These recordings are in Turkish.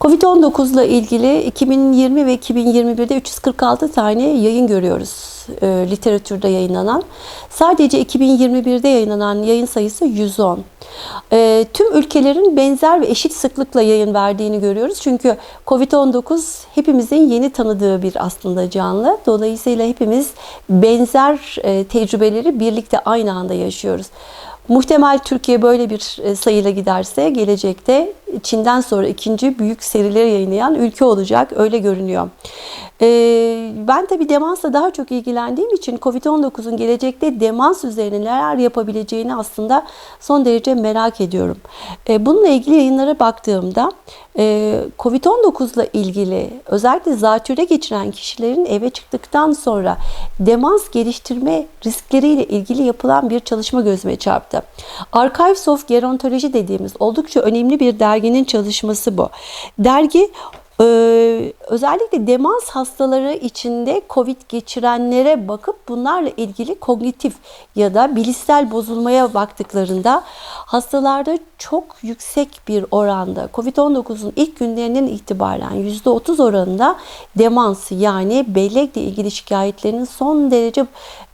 Covid-19 ile ilgili 2020 ve 2021'de 346 tane yayın görüyoruz e, literatürde yayınlanan. Sadece 2021'de yayınlanan yayın sayısı 110. E, tüm ülkelerin benzer ve eşit sıklıkla yayın verdiğini görüyoruz. Çünkü Covid-19 hepimizin yeni tanıdığı bir aslında canlı. Dolayısıyla hepimiz benzer e, tecrübeleri birlikte aynı anda yaşıyoruz. Muhtemel Türkiye böyle bir e, sayıyla giderse gelecekte Çin'den sonra ikinci büyük serileri yayınlayan ülke olacak. Öyle görünüyor. Ee, ben tabii demansla daha çok ilgilendiğim için Covid-19'un gelecekte demans üzerine neler yapabileceğini aslında son derece merak ediyorum. Ee, bununla ilgili yayınlara baktığımda e, Covid-19 ile ilgili özellikle zatürre geçiren kişilerin eve çıktıktan sonra demans geliştirme riskleriyle ilgili yapılan bir çalışma gözüme çarptı. Archives of Gerontology dediğimiz oldukça önemli bir derginin çalışması bu. Dergi ee, özellikle demans hastaları içinde COVID geçirenlere bakıp bunlarla ilgili kognitif ya da bilişsel bozulmaya baktıklarında hastalarda çok yüksek bir oranda COVID-19'un ilk günlerinden itibaren %30 oranında demans yani bellekle ilgili şikayetlerinin son derece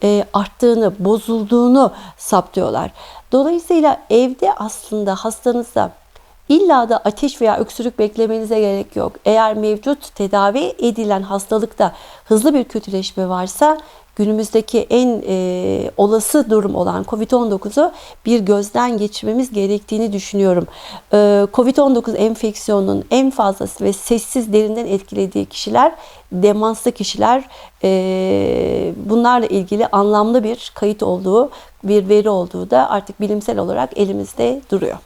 e, arttığını, bozulduğunu saptıyorlar. Dolayısıyla evde aslında hastanızda İlla da ateş veya öksürük beklemenize gerek yok. Eğer mevcut tedavi edilen hastalıkta hızlı bir kötüleşme varsa günümüzdeki en e, olası durum olan COVID-19'u bir gözden geçirmemiz gerektiğini düşünüyorum. E, COVID-19 enfeksiyonunun en fazlası ve sessiz derinden etkilediği kişiler demanslı kişiler e, bunlarla ilgili anlamlı bir kayıt olduğu, bir veri olduğu da artık bilimsel olarak elimizde duruyor.